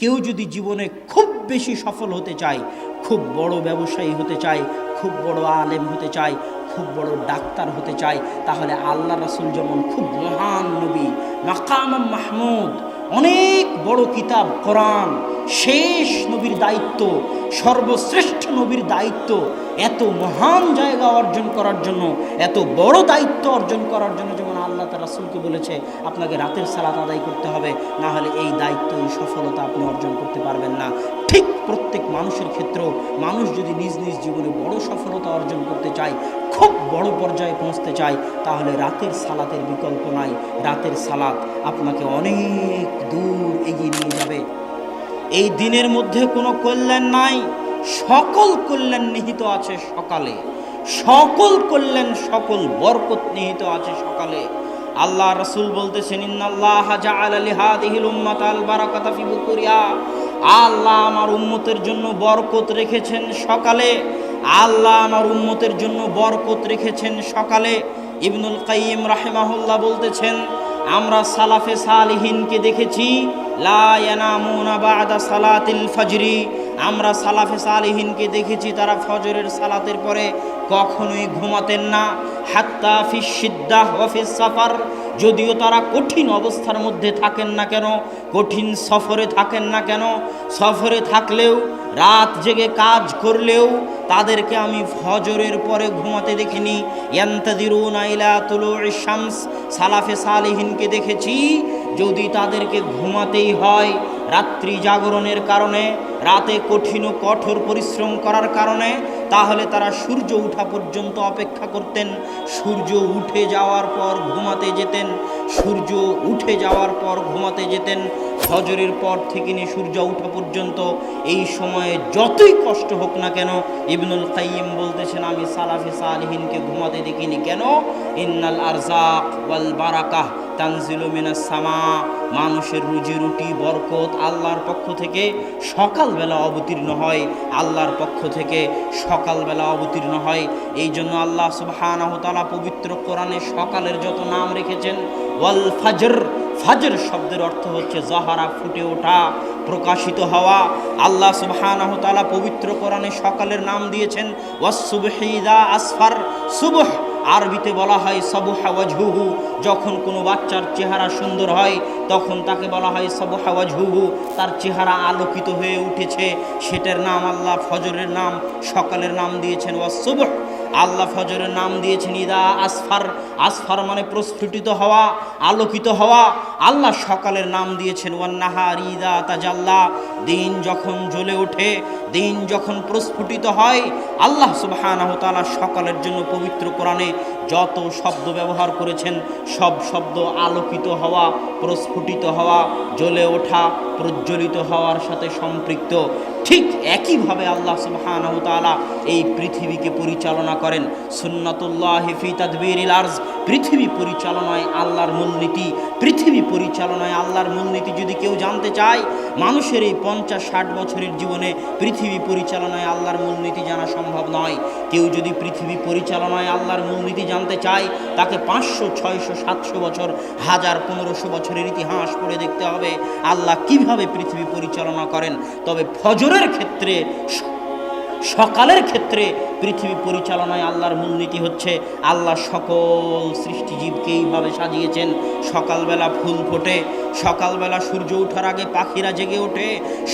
কেউ যদি জীবনে খুব বেশি সফল হতে চায়, খুব বড় ব্যবসায়ী হতে চায়, খুব বড় আলেম হতে চায়, খুব বড় ডাক্তার হতে চায়, তাহলে আল্লাহ রাসুল যেমন খুব মহান নবী মাকাম মাহমুদ, অনেক বড় কিতাব, কোরআন, শেষ নবীর দায়িত্ব, সর্বশ্রেষ্ঠ নবীর দায়িত্ব, এত মহান জায়গা অর্জন করার জন্য, এত বড় দায়িত্ব অর্জন করার জন্য তার রাসুলকে বলেছে, আপনাকে রাতের সালাত আদায় করতে হবে না হলে এই দায়িত্ব এই সফলতা আপনি অর্জন করতে পারবেন না। ঠিক প্রত্যেক মানুষের ক্ষেত্রেও মানুষ যদি নিজ নিজ জীবনে বড় সফলতা অর্জন করতে চায়, খুব বড় পর্যায়ে পৌঁছতে চায়, তাহলে রাতের সালাতের বিকল্প নাই। রাতের সালাত আপনাকে অনেক দূর এগিয়ে নিয়ে যাবে। এই দিনের মধ্যে কোনো কল্যাণ নাই। সকল কল্যাণ নিহিত আছে সকালে। সকল কল্যাণ, সকল বরকত নিহিত আছে সকালে। আল্লাহ রসুল বলতেছেন আল্লাহ আমার উম্মতের জন্য বরকত রেখেছেন সকালে। আল্লাহ আমার উম্মতের জন্য বরকত রেখেছেন সকালে। ইবনুল কাইয়িম রাহিমাহুল্লাহ বলতেছেন, আমরা সালাফে সালিহিনকে দেখেছি, লা ইয়ানামুনা বাদা সালাতিল ফজরি। আমরা সালাফে সালিহিনকে দেখেছি, তারা ফজরের সালাতের পরে কখনোই ঘুমাতেন না। হাত্তা ফি সিদ্দাহ ওয়াফিস সাফার, যদিও তারা কঠিন অবস্থার মধ্যে থাকেন না কেন, কঠিন সফরে থাকেন না কেন। সফরে থাকলেও, রাত জেগে কাজ করলেও তাদেরকে আমি ফজরের পরে ঘুমাতে দেখিনি। সালাফে সালিহিনকে দেখেছি, যদি তাদেরকে ঘুমাতেই হয় রাত্রি জাগরণের কারণে, রাতে কঠিন ও কঠোর পরিশ্রম করার কারণে, তাহলে তারা সূর্য উঠা পর্যন্ত অপেক্ষা করতেন। সূর্য উঠে যাওয়ার পর ঘুমাতে যেতেন। সূর্য উঠে যাওয়ার পর ঘুমাতে যেতেন। হজরের পর থেকে নিয়ে সূর্য উঠা পর্যন্ত এই সময়ে যতই কষ্ট হোক না কেন, ইবনুল কাইয়িম বলতেছেন, আমি সালাফে সালহিনকে ঘুমাতে দেখিনি। কেন? ইন্নাল আরজাক ওয়াল বারাকাহ তানজিলু সামা। মানুষের রুজি রুটি, বরকত আল্লাহর পক্ষ থেকে সকালবেলা অবতীর্ণ হয়। আল্লাহর পক্ষ থেকে সকালবেলা অবতীর্ণ হয়। এই জন্য আল্লাহ সুবহানাহু তাআলা পবিত্র কোরআনে সকালের যত নাম রেখেছেন, ওয়াল ফাজর ফাজর শব্দের অর্থ হচ্ছে জাহারা, ফুটে ওঠা, প্রকাশিত হওয়া। আল্লাহ সুবহানাহু পবিত্র কোরআনে সকালের নাম দিয়েছেন ওয়াসুবহিদা আসফার, সুবহ। আরবিতে বলা হয় সবুহা ওয়াজহুহু। যখন কোনো বাচ্চার চেহারা সুন্দর হয়, তখন তাকে বলা হয় সবুহা ওয়াজহুহু। তার চেহারা আলোকিত হয়ে উঠেছে। সেটার নাম আল্লাহ ফজরের নাম, সকালের নাম দিয়েছেন ওয়াসুবহ আল্লাহ ফজরের নাম দিয়েছেন ইদা আসফার। আসফার মানে প্রস্ফুটিত হওয়া, আলোকিত হওয়া। আল্লাহ সকালের নাম দিয়েছেন ওয়ান্নাহার ইদা তাজাল্লা। দিন যখন জ্বলে ওঠে, দিন যখন প্রস্ফুটিত হয়, আল্লাহ তাআলা সকালের জন্য পবিত্র কোরআনে যত শব্দ ব্যবহার করেছেন, সব শব্দ আলোকিত হওয়া, প্রস্ফুটিত হওয়া, জ্বলে ওঠা, প্রজ্বলিত হওয়ার সাথে সম্পৃক্ত। ঠিক একইভাবে আল্লাহ সুবহানাহু এই পৃথিবীকে পরিচালনা করেন। সুন্নাতুল্লাহ পৃথিবী পরিচালনায় আল্লাহর মূলনীতি। পৃথিবী পরিচালনায় আল্লাহর মূলনীতি যদি কেউ জানতে চায়, মানুষের এই পঞ্চাশ ষাট বছরের জীবনে পৃথিবী পরিচালনায় আল্লাহর মূলনীতি জানা সম্ভব নয়। কেউ যদি পৃথিবী পরিচালনায় আল্লাহর মূলনীতি জানতে চায়, তাকে পাঁচশো, ছয়শো, সাতশো বছর, হাজার, পনেরোশো বছরের ইতিহাস পড়ে দেখতে হবে। আল্লাহ কীভাবে পৃথিবী পরিচালনা করেন? তবে ফজরের ক্ষেত্রে সকালের ক্ষেত্রে পৃথিবী পরিচালনায় আল্লাহর মূলনীতি হচ্ছে আল্লাহ সকল সৃষ্টিজীবকে এইভাবে সাজিয়েছেন। সকালবেলা ফুল ফোটে, সকালবেলা সূর্য ওঠার আগে পাখিরা জেগে ওঠে,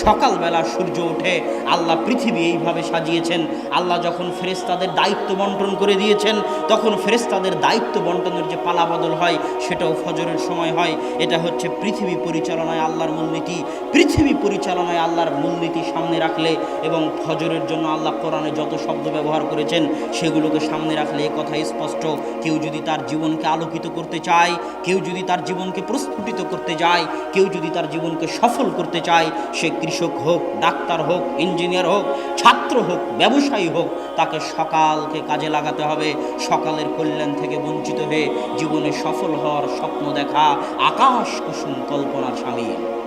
সকালবেলা সূর্য ওঠে, আল্লাহ পৃথিবী এইভাবে সাজিয়েছেন। আল্লাহ যখন ফেরেস্তাদের দায়িত্ব বন্টন করে দিয়েছেন, তখন ফেরেস্তাদের দায়িত্ব বন্টনের যে পালাবদল হয়, সেটাও ফজরের সময় হয়। এটা হচ্ছে পৃথিবী পরিচালনায় আল্লাহর মূলনীতি। পৃথিবী পরিচালনায় আল্লাহর মূলনীতি সামনে রাখলে এবং ফজরের জন্য আল্লাহ কোরআনে যত শব্দ ব্যবহার করেছেন, সেগুলোকে সামনে রাখলে এ কথা স্পষ্ট। কেউ যদি তার জীবনকে আলোকিত করতে চায়, কেউ যদি তার জীবনকে প্রস্ফুটিত করতে যায়, কেউ যদি তার জীবনকে সফল করতে চায়, সে কৃষক হোক, ডাক্তার হোক, ইঞ্জিনিয়ার হোক, ছাত্র হোক, ব্যবসায়ী হোক, তাকে সকালকে কাজে লাগাতে হবে। সকালের কল্যাণ থেকে বঞ্চিত হয়ে জীবনে সফল হওয়ার স্বপ্ন দেখা আকাশ কুসুম কল্পনার সামিল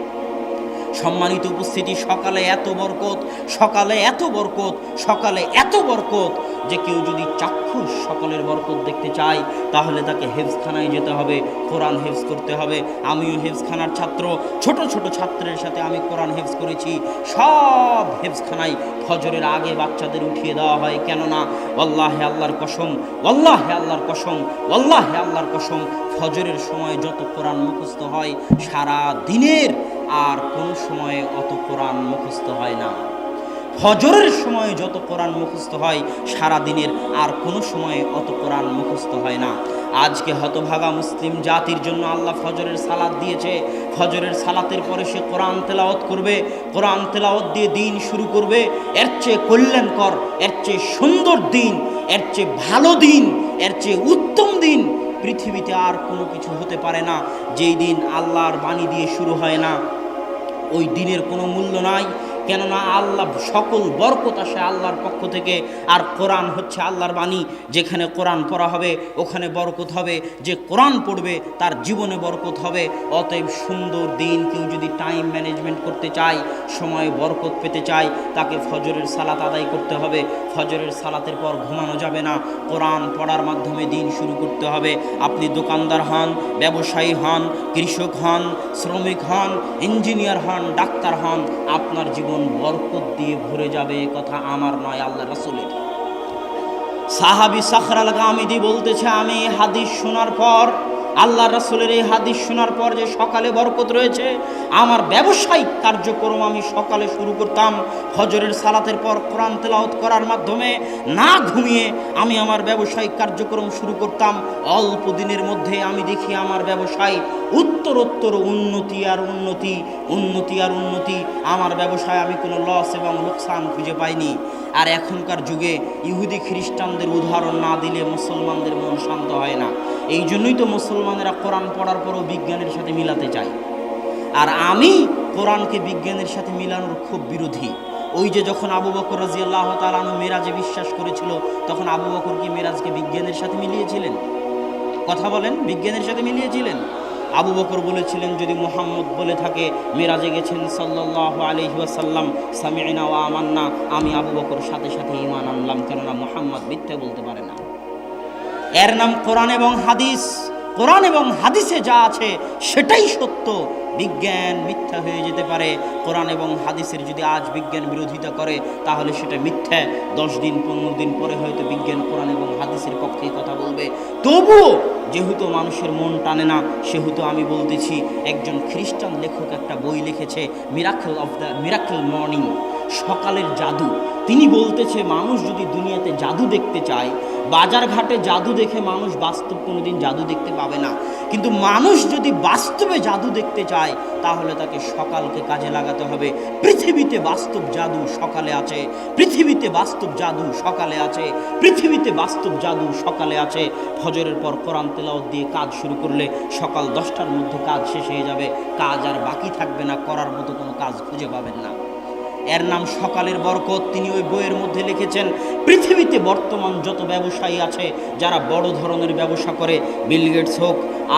সম্মানিত উপস্থিতি সকালে এত বরকত সকালে এত বরকত সকালে এত বরকত। যে কেউ যদি চাক্ষুষ সকলের বরকত দেখতে চায়, তাহলে তাকে হেফজখানায় যেতে হবে, কোরআন হেফজ করতে হবে। আমিও হেফজখানার ছাত্র, ছোট ছোট ছাত্রের সাথে আমি কোরআন হেফজ করেছি। সব হেফজখানায় ফজরের আগে বাচ্চাদের উঠিয়ে দেওয়া হয়। কেননা ওল্লাহে আল্লাহর কসম ওল্লাহে আল্লাহর কসম ওল্লাহে আল্লাহর কসম, ফজরের সময় যত কোরআন মুখস্থ হয়, সারা দিনের আর কোনো সময়ে অত কোরআন মুখস্থ হয় না। ফজরের সময় যত কোরআন মুখস্থ হয় সারা দিনের আর কোনো সময়ে অত কোরআন মুখস্থ হয় না। আজকে হতভাগা মুসলিম জাতির জন্য আল্লাহ ফজরের সালাদ দিয়েছে। ফজরের সালাতের পরে সে কোরআন তেলাওয়াত করবে, কোরআন তেলাওয়াত দিয়ে দিন শুরু করবে। এর চেয়ে কল্যাণকর, এর চেয়ে সুন্দর দিন, এর চেয়ে ভালো দিন, এর চেয়ে উত্তম দিন পৃথিবীতে আর কোনো কিছু হতে পারে না। যেই দিন আল্লাহর বাণী দিয়ে শুরু হয় না, ওই দিনের কোনো মূল্য নাই। কেননা আল্লাহ সকল বরকত আসে আল্লাহর পক্ষ থেকে। আর কোরআন হচ্ছে আল্লাহর বাণী, যেখানে কোরআন পড়া হবে ওখানে বরকত হবে। যে কোরআন পড়বে তার জীবনে বরকত হবে। অতএব সুন্দর দিন কেউ যদি টাইম ম্যানেজমেন্ট করতে চায়, সময়ে বরকত পেতে চায়, তাকে ফজরের সালাত আদায় করতে হবে। ফজরের সালাতের পর ঘুমানো যাবে না। কোরআন পড়ার মাধ্যমে দিন শুরু করতে হবে। আপনি দোকানদার হন, ব্যবসায়ী হন, কৃষক হন, শ্রমিক হন, ইঞ্জিনিয়ার হন, ডাক্তার হন, আপনার জীবন বরকত দিয়ে ভরে যাবে কথা আমার নয়, আল্লাহ রাসুলের। সাহাবি সাখরাল গামিদি বলতেছে, আমি হাদিস শোনার পর আল্লাহ রাসুলের এই হাদিস শোনার পর যে সকালে বরকত রয়েছে, আমার ব্যবসায়িক কার্যক্রম আমি সকালে শুরু করতাম। হজরের সালাতের পর কোরআন তেলাওত করার মাধ্যমে না ঘুমিয়ে আমি আমার ব্যবসায়িক কার্যক্রম শুরু করতাম। অল্প দিনের মধ্যে আমি দেখি আমার ব্যবসায় উত্তরোত্তর উন্নতি আর উন্নতি উন্নতি আর উন্নতি। আমার ব্যবসায় আমি কোনো লস এবং লোকসান খুঁজে পাইনি। আর এখনকার যুগে ইহুদি খ্রিস্টানদের উদাহরণ না দিলে মুসলমানদের মন শান্ত হয় না। এই জন্যই তো মুসলমানেরা কোরআন পড়ার পরও বিজ্ঞানের সাথে মিলাতে চায়। আর আমি কোরআনকে বিজ্ঞানের সাথে মিলানোর খুব বিরোধী। ওই যে যখন আবু বকর রাজি আল্লাহ তালানু মেরাজে বিশ্বাস করেছিল, তখন আবু বকর কি মেরাজকে বিজ্ঞানের সাথে মিলিয়েছিলেন? কথা বলেন, বিজ্ঞানের সাথে মিলিয়েছিলেন? আবু বকর বলেছিলেন, যদি মোহাম্মদ বলে থাকে, মেরাজে গেছেন সাল্লাহ আলহিহাসাল্লাম সামিনা ও আমান্না, আমি আবু বকর সাথে সাথে ইমান আনলাম, কেননা মোহাম্মদ মিথ্যে বলতে পারে না। এর নাম কোরআন এবং হাদিস। কোরআন এবং হাদিসে যা আছে, সেটাই সত্য। বিজ্ঞান মিথ্যা হয়ে যেতে পারে। কোরআন এবং হাদিসের যদি আজ বিজ্ঞান বিরোধিতা করে, তাহলে সেটা মিথ্যা। দশ দিন, পনেরো দিন পরে হয়তো বিজ্ঞান, কোরআন এবং হাদিসের পক্ষে কথা বলবে। তবুও যেহেতু মানুষের মন টানে না, সেহেতু আমি বলতেছি, একজন খ্রিস্টান লেখক একটা বই লিখেছে miracle of the miracle morning সকালের জাদু। তিনি বলতেছে, মানুষ যদি দুনিয়াতে জাদু দেখতে চায় বাজার ঘাটে জাদু দেখে মানুষ বাস্তব কোনোদিন জাদু দেখতে পাবে না। কিন্তু মানুষ যদি বাস্তবে জাদু দেখতে চায়, তাহলে তাকে সকালকে কাজে লাগাতে হবে। পৃথিবীতে বাস্তব জাদু সকালে আছে, পৃথিবীতে বাস্তব জাদু সকালে আছে, পৃথিবীতে বাস্তব জাদু সকালে আছে। ফজরের পর কোরআন তেলাওয়াত দিয়ে কাজ শুরু করলে সকাল দশটার মধ্যে কাজ শেষ হয়ে যাবে। কাজ আর বাকি থাকবে না, করার মতো কোনো কাজ খুঁজে পাবেন না। এর নাম সকালের বরকত। তিনি ওই বইয়ের মধ্যে লিখেছেন, পৃথিবীতে বর্তমান যত ব্যবসায়ী আছে, যারা বড় ধরনের ব্যবসা করে, বিল গেটস হোক,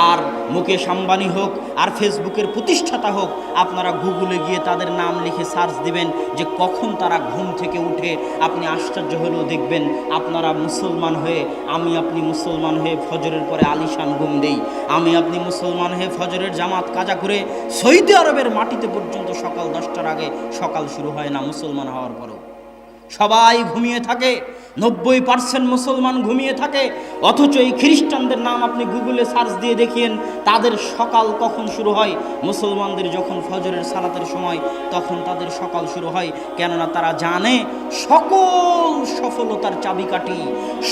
আর মুকেশ আম্বানি হোক, আর ফেসবুকের প্রতিষ্ঠাতা হোক, আপনারা গুগলে গিয়ে তাদের নাম লিখে সার্চ দিবেন যে কখন তারা ঘুম থেকে উঠে আপনি আশ্চর্য হলেও দেখবেন, আপনারা মুসলমান হয়ে, আমি আপনি মুসলমান হয়ে ফজরের পরে আলিশান ঘুম দেই। আমি আপনি মুসলমান হয়ে ফজরের জামাত কাজা করে সৌদি আরবের মাটিতে পর্যন্ত সকাল দশটার আগে সকাল শুরু হয়। না মুসলমান হওয়ার পরেও। সবাই ঘুমিয়ে থাকে, নব্বই পার্সেন্ট মুসলমান ঘুমিয়ে থাকে, অথচ এই খ্রিস্টানদের নাম আপনি গুগলে সার্চ দিয়ে দেখিয়েন, তাদের সকাল কখন শুরু হয়? মুসলমানদের যখন ফজরের সালাতের সময়, তখন তাদের সকাল শুরু হয়। কেননা তারা জানে সকল সফলতার চাবিকাঠি,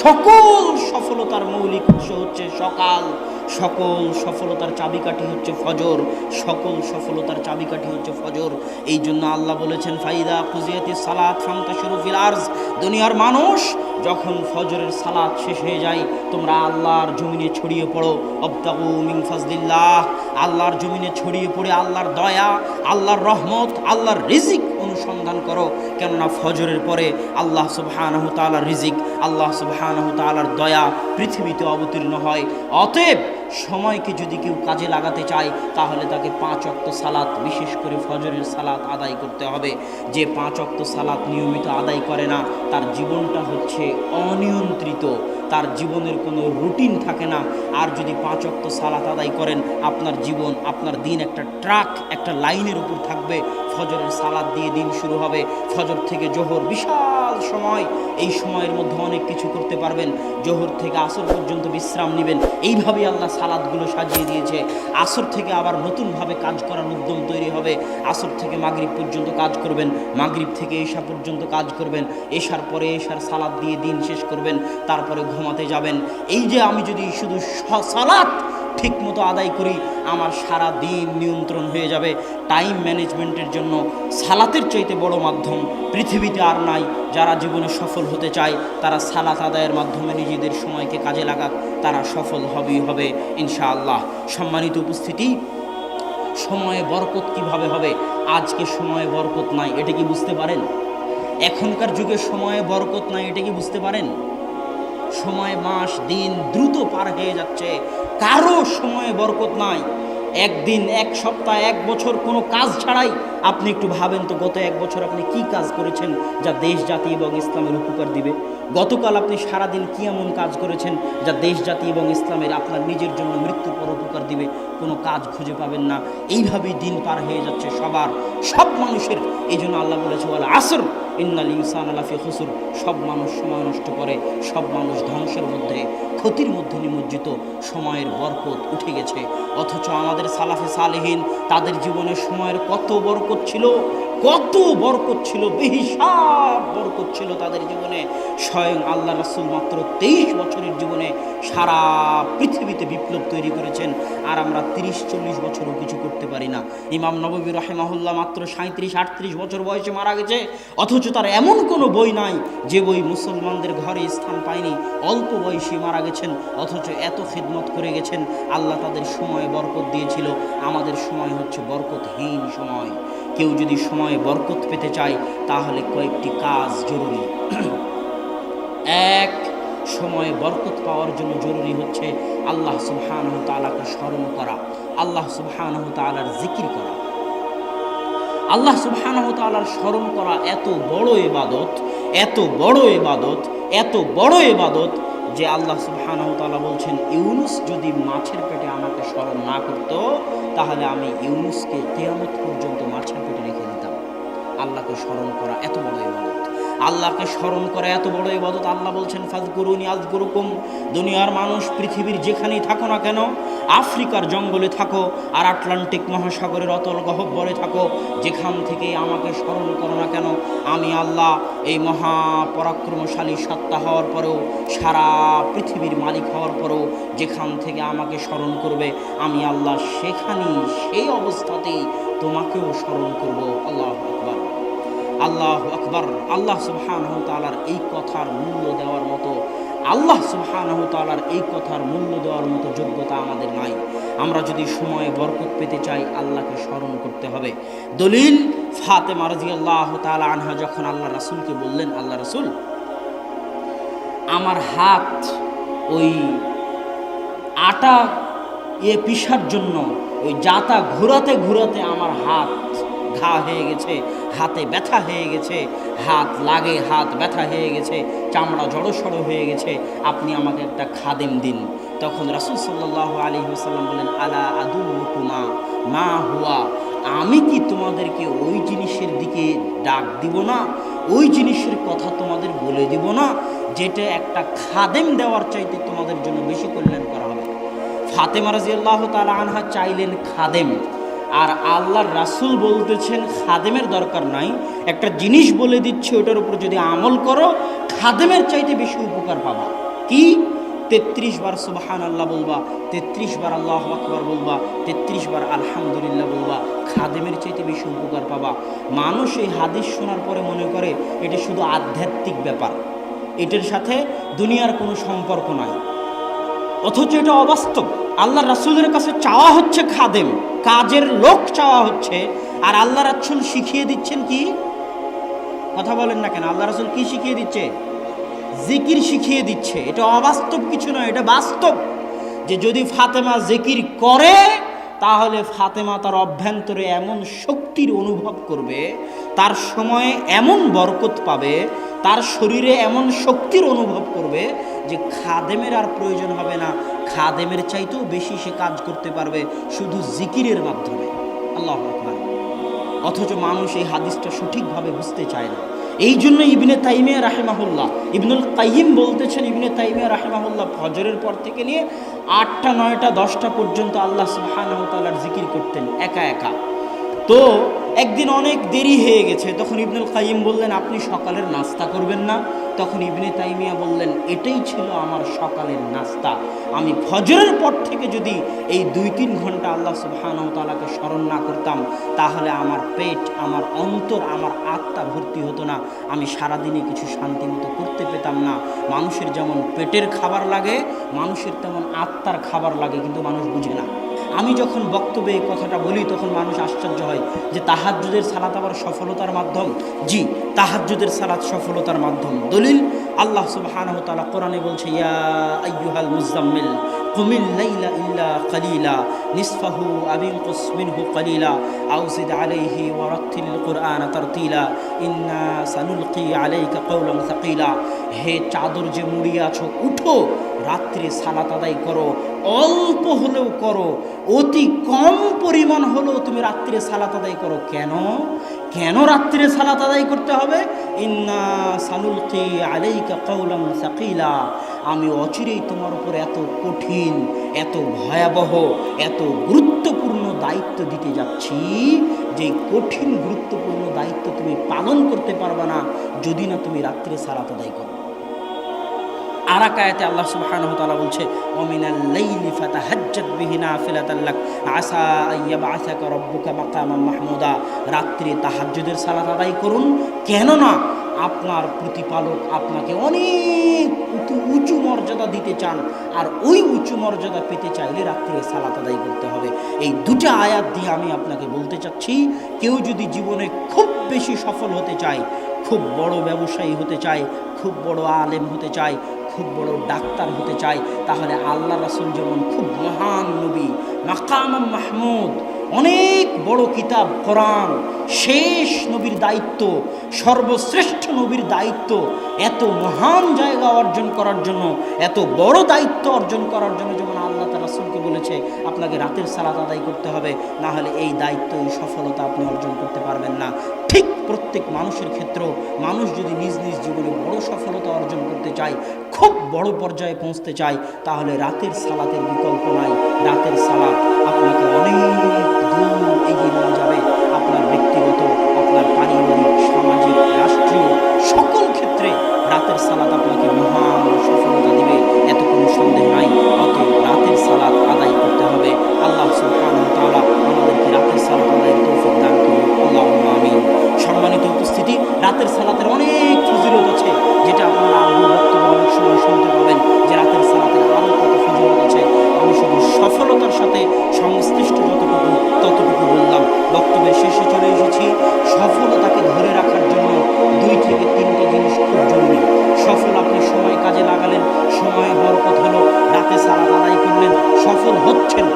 সকল সফলতার মৌলিক উৎস হচ্ছে সকাল। সকল সফলতার চাবিকাঠি হচ্ছে ফজর, সকল সফলতার চাবিকাঠি হচ্ছে ফজর। এই জন্য আল্লাহ বলেছেন, ফাইদা খুজিয়াতি সালাত ফান্তা শরুফিল আর্জ। দুনিয়ার মানুষ যখন ফজরের সালাত শেষ হয়ে যায়, তোমরা আল্লাহর জমিনে ছড়িয়ে পড়ো। অবতাবু মিং ফাজলিল্লাহ। আল্লাহর জমিনে ছড়িয়ে পড়ে আল্লাহর দয়া, আল্লাহর রহমত, আল্লাহর রিজিক অনুসন্ধান করো। কেননা ফজরের পরে আল্লাহ সুবহানাহু তাআলার রিজিক, আল্লাহ সুবহানাহু তাআলার দয়া পৃথিবীতে অবতীর্ণ হয়। অতএব সময়কে যদি কেউ কাজে লাগাতে চায়, তাহলে তাকে পাঁচ অক্ত সালাত, বিশেষ করে ফজরের সালাত আদায় করতে হবে। যে পাঁচ অক্ত সালাত নিয়মিত আদায় করে না, তার জীবনটা হচ্ছে অনিয়ন্ত্রিত। তার জীবনের কোনো রুটিন থাকে না। আর যদি পাঁচ অক্ত সালাত আদায় করেন, আপনার জীবন, আপনার দিন একটা ট্রাক, একটা লাইনের উপর থাকবে। ফজরের সালাদ দিয়ে দিন শুরু হবে। ফজর থেকে জোহর বিশাল সময় এই সময়ের মধ্যে অনেক কিছু করতে পারবেন। জোহর থেকে আসর পর্যন্ত বিশ্রাম নেবেন। এইভাবেই আল্লাহ সালাদগুলো সাজিয়ে দিয়েছে। আসর থেকে আবার নতুনভাবে কাজ করার উদ্যম তৈরি হবে। আসর থেকে মাগরিব পর্যন্ত কাজ করবেন। মাগরিব থেকে এশা পর্যন্ত কাজ করবেন। এশার পরে এশার সালাদ দিয়ে দিন শেষ করবেন। তারপরে ঘুমাতে যাবেন। এই যে আমি যদি শুধু স- সালাত ঠিক মতো আদায় করি, আমার সারা দিন নিয়ন্ত্রণ হয়ে যাবে। টাইম ম্যানেজমেন্টের জন্য সালাতের চাইতে বড় মাধ্যম পৃথিবীতে আর নাই। যারা জীবনে সফল হতে চায়, তারা সালাত আদায়ের মাধ্যমে নিজেদের সময়কে কাজে লাগাক, তারা সফল হবেই হবে, ইনশাআল্লাহ। সম্মানিত উপস্থিতি, সময়ে বরকত কীভাবে হবে? আজকে সময়ে বরকত নাই, এটা কি বুঝতে পারেন? এখনকার যুগে সময়ে বরকত নাই, এটা কি বুঝতে পারেন? সময়, মাস, দিন দ্রুত পার হয়ে যাচ্ছে। কারও সময়ে বরকত নাই। একদিন, এক সপ্তাহ, এক বছর কোনো কাজ ছাড়াই আপনি একটু ভাবেন তো গত এক বছর আপনি কি কাজ করেছেন যা দেশ, জাতি এবং ইসলামের উপকার দিবে? গতকাল আপনি সারাদিন কি এমন কাজ করেছেন যা দেশ, জাতি এবং ইসলামের আপনার নিজের জন্য মৃত্যুর পর উপকার কোনো কাজ খুঁজে পাবেন না। এইভাবেই দিন পার হয়ে যাচ্ছে সবার। সব মানুষের। এই জন্য আল্লাহ বলেছে বলে আসর। ইন্নাল ইনসান আলাফি হুসুর সব মানুষ সময় নষ্ট করে, সব মানুষ ধ্বংসের মধ্যে, ক্ষতির মধ্যে নিমজ্জিত। সময়ের বরকত উঠে গেছে। অথচ আমাদের সালাফে সালেহীন, তাদের জীবনে সময়ের কত বরকত ছিল? কত বরকত ছিল, বেহিসাব বরকত ছিল তাদের জীবনে। স্বয়ং আল্লাহ রাসুল মাত্র তেইশ বছরের জীবনে সারা পৃথিবীতে বিপ্লব তৈরি করেছেন। আর আমরা তিরিশ, চল্লিশ বছরও কিছু করতে পারি না। ইমাম নবী রাহেমাহুল্লাহ মাত্র সাঁত্রিশ আটত্রিশ বছর বয়সে মারা গেছে। অথচ তার এমন কোনো বই নাই যে বই মুসলমানদের ঘরে স্থান পায়নি। অল্প বয়সে মারা গেছেন, অথচ এত খিদমত করে গেছেন। আল্লাহ তাদের সময় বরকত দিয়েছিল। আমাদের সময় হচ্ছে বরকতহীন সময়। কেউ যদি সময়ে বরকত পেতে চাই, তাহলে কয়েকটি কাজ জরুরি। এক, সময়ে বরকত পাওয়ার জন্য জরুরি হচ্ছে আল্লাহ সুবহানাহ তাআলাকে স্মরণ করা, আল্লাহ সুবহানাহ তাআলার জিকির করা। আল্লাহ সুবহানাহ তাআলার স্মরণ করা এত বড় এবাদত এত বড় এবাদত এত বড় এবাদত যে আল্লাহ সুবহানাহু তাআলা বলছেন, ইউনুস যদি মাছের পেটে আমাকে স্মরণ না করত, তাহলে আমি ইউনুসকে কিয়ামত পর্যন্ত আল্লাহকে স্মরণ করা এত বড় ইবাদত। আল্লাহকে স্মরণ করা এত বড় ইবাদত। আল্লাহ বলছেন ফাজগুরুনি আজগুরুকুম দুনিয়ার মানুষ, পৃথিবীর যেখানেই থাকো না কেন, আফ্রিকার জঙ্গলে থাকো আর আটলান্টিক মহাসাগরের অতল গহব্বরে থাকো, যেখান থেকে আমাকে স্মরণ করো না কেন, আমি আল্লাহ এই মহা পরাক্রমশালী সত্তা হওয়ার পরেও, সারা পৃথিবীর মালিক হওয়ার পরেও, যেখান থেকে আমাকে স্মরণ করবে, আমি আল্লাহ সেখানেই, সেই অবস্থাতেই তোমাকেও স্মরণ করব। আল্লাহ আল্লাহ আকবর, আল্লাহ সুবহানাহ তাআলার এই কথার মূল্য দেওয়ার মতো, আল্লাহ সুবহানাহ তাআলার এই কথার মূল্য দেওয়ার মতো যোগ্যতা আমাদের নাই। আমরা যদি সময়ে বরকত পেতে চাই, আল্লাহকে স্মরণ করতে হবে। দলিল, ফাতেমা রাদিয়াল্লাহু তাআলা আনহা যখন আল্লাহ রাসূলকে বললেন আল্লাহ রাসুল, আমার হাত ওই আটা ইয়ে পিসার জন্য, ওই জাতা ঘোরাতে ঘোরাতে আমার হাত ঘা হয়ে গেছে, হাতে ব্যথা হয়ে গেছে, হাত লাগে, হাত ব্যথা হয়ে গেছে, চামড়া জড়সড় হয়ে গেছে, আপনি আমাকে একটা খাদেম দিন। তখন রাসুল সাল্লাহ আলী হুসাল্লাম বলেন, আলা আদুকুমা মা হুয়া, আমি কি তোমাদেরকে ওই জিনিসের দিকে ডাক দিব না? ওই জিনিসের কথা তোমাদের বলে দিব না? যেটা একটা খাদেম দেওয়ার চাইতে তোমাদের জন্য বেশি কল্যাণ করা হবে। ফাতেমা রাজিয়াল্লাহ তালা আনহা চাইলেন খাদেম। আর আল্লাহর রাসূল বলতেছেন, খাদেমের দরকার নাই। একটা জিনিস বলে দিচ্ছে, ওটার উপর যদি আমল করো, খাদেমের চাইতে বেশি উপকার পাবা। কি? তেত্রিশ বার সুবাহান আল্লাহ বলবা, তেত্রিশ বার আল্লাহ আকবর বলবা, তেত্রিশ বার আলহামদুলিল্লাহ বলবা, খাদেমের চাইতে বেশি উপকার পাবা। মানুষ এই হাদিস শোনার পরে মনে করে, এটা শুধু আধ্যাত্মিক ব্যাপার। এটার সাথে দুনিয়ার কোনো সম্পর্ক নাই। অথচ এটা অবাস্তব। আল্লাহ রাসুলের কাছে চাওয়া হচ্ছে খাদেম, কাজের লোক চাওয়া হচ্ছে। আর আল্লাহ রাসুল শিখিয়ে দিচ্ছেন কি? কথা বলেন না কেন, আল্লাহ রাসুল কি শিখিয়ে দিচ্ছে? জিকির শিখিয়ে দিচ্ছে। এটা অবাস্তব কিছু নয়, এটা বাস্তব। যে যদি ফাতেমা জিকির করে তাহলে ফাতেমা তার অভ্যন্তরে এমন শক্তির অনুভব করবে, তার সময়ে এমন বরকত পাবে, তার শরীরে এমন শক্তির অনুভব করবে যে খাদেমের আর প্রয়োজন হবে না। খাদেমের চাইতেও বেশি সে কাজ করতে পারবে শুধু জিকিরের মাধ্যমে। আল্লাহ অথচ মানুষ এই হাদিসটা সঠিকভাবে বুঝতে চায় না। এই জন্য ইবনে তাইমিয়া রাহেমাহুল্লাহ, ইবনুল কাইম বলতেছেন ইবনে তাইমিয়া রাহেমাহুল্লাহ ফজরের পর থেকে নিয়ে আটটা, নয়টা, দশটা পর্যন্ত আল্লাহ সুহান তাআলার জিকির করতেন, একা একা। তো একদিন অনেক দেরি হয়ে গেছে। তখন ইবনুল কাইম বললেন, আপনি সকালের নাস্তা করবেন না? তখন ইবনে তাইমিয়া বললেন, এটাই ছিল আমার সকালের নাস্তা। আমি ফজরের পর থেকে যদি এই দুই তিন ঘণ্টা আল্লাহ সুবহানাহু তাআলাকে স্মরণ না করতাম, তাহলে আমার পেট, আমার অন্তর, আমার আত্মা ভর্তি হতো না। আমি সারাদিনে কিছু শান্তি মতো করতে পেতাম না। মানুষের যেমন পেটের খাবার লাগে, মানুষের তেমন আত্মার খাবার লাগে, কিন্তু মানুষ বুঝে না। আমি যখন বক্তব্যে এই কথাটা বলি, তখন মানুষ আশ্চর্য হয় যে তাহাজুদের সালাত আবার সফলতার মাধ্যম। জি তাহাজুদের সালাত সফলতার মাধ্যম। দলিল আল্লাহ সুবহানাহু তাআলা কোরআনে বলছে, ইয়া আইয়ুহাল মুজাম্মিল কুমিল লাইলা ইল্লা কালিলা, নিসফাহু আবিনকুস মিনহু কালিলা, আও জিদ আলাইহি ওয়া রাত্তিল কুরআন তারতিলা, ইন্না সানুলকি আলাইকা কওলান সাকিলা, হে চাদর যে মুড়িয়ে আছো, উঠো, রাত্রে সালাত আদায় করো, অল্প হলেও করো, অতি কম পরিমাণ হলেও তুমি রাত্রে সালাত আদায় করো। কেন? কেন রাত্রে সালাত আদায় করতে হবে? ইন্না সালুলকে আলাইকা কৌলাম সাকিলা। আমি অচিরেই তোমার উপর এত কঠিন, এত ভয়াবহ, এত গুরুত্বপূর্ণ দায়িত্ব দিতে যাচ্ছি, যে কঠিন, গুরুত্বপূর্ণ দায়িত্ব তুমি পালন করতে পারবে না, যদি না তুমি রাত্রে সালাত আদায় করো। আরাকায়াতে আল্লাহ সুবহানাহু তাআলা বলছে, ওমিনাল লাইলি ফাতাহাজ্জাত বিহি নাফিলাতাল লাক আসা আইয়াবআসাকা রাব্বুকা মাকামাম মাহমুদা। রাত্রে তাহাজ্জুদের সালাত আদায় করুন। কেন না আপনার প্রতিপালক আপনাকে অনেক উঁচু মর্যাদা দিতে চান, আর ওই উঁচু মর্যাদা পেতে চাইলে রাত্রে সালাত আদায় করতে হবে। এই দুটা আয়াত দিয়ে আমি আপনাকে বলতে চাচ্ছি, কেউ যদি জীবনে খুব বেশি সফল হতে চায়, খুব বড় ব্যবসায়ী হতে চায়, খুব বড় আলেম হতে চায় খুব বড় ডাক্তার হতে চাই, তাহলে আল্লাহ রাসুল যেমন খুব মহান নবী মাকাম মাহমুদ, অনেক বড় কিতাব, কোরআন, শেষ নবীর দায়িত্ব, সর্বশ্রেষ্ঠ নবীর দায়িত্ব, এত মহান জায়গা অর্জন করার জন্য, এত বড় দায়িত্ব অর্জন করার জন্য যেমন আল্লাহ তার রাসুলকে বলেছে, আপনাকে রাতের সালাত আদায় করতে হবে না হলে এই দায়িত্ব, এই সফলতা আপনি অর্জন করতে পারবেন না। ঠিক প্রত্যেক মানুষের ক্ষেত্রেও মানুষ যদি নিজ নিজ জীবনে বড় সফলতা অর্জন করতে চায়, খুব বড় পর্যায়ে পৌঁছতে চায়, তাহলে রাতের সালাতের বিকল্প নাই। রাতের সালাত আপনাকে অনেক সফল হচ্ছেন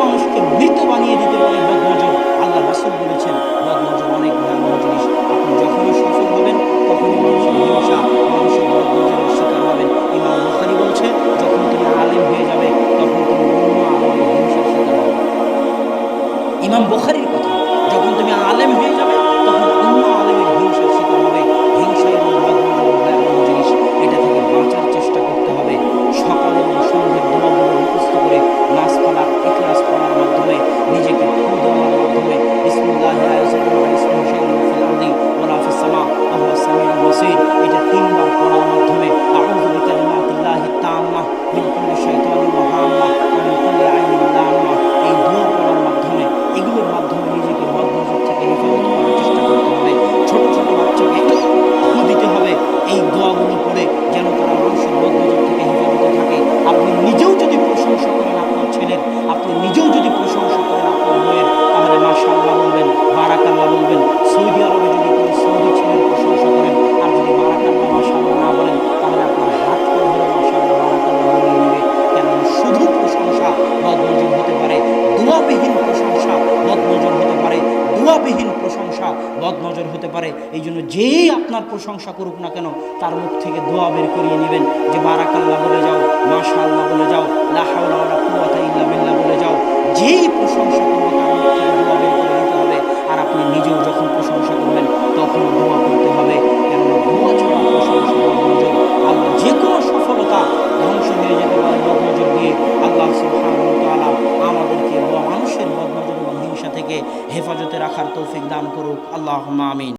মানুষকে মৃত বানিয়ে দিতে পারে পারে, এই জন্য যেই আপনার প্রশংসা করুক না কেন, তার মুখ থেকে দোয়া বের করিয়ে নেবেন যে, বারাকাল্লাহ বলে যাও মাশা আল্লাহ বলে যাও লাহাউল্লাহ বলে যাও, যেই প্রশংসা করবে তার মুখ থেকে দোয়া বের করে নিতে হবে। আর আপনি নিজেও যখন প্রশংসা করবেন, তখন দোয়া করতে হবে। কেন দোয়া ছাড়া প্রশংসা আল্লাহ যে কোনো সফলতা ধ্বংস হয়ে যেতে পারে বদনজর দিয়ে। আল্লাহ সুলতালা আমাদেরকে মানুষের বদনজর এবং হিংসা থেকে হেফাজতে রাখার তৌফিক দান করুক। আল্লাহ আমিন।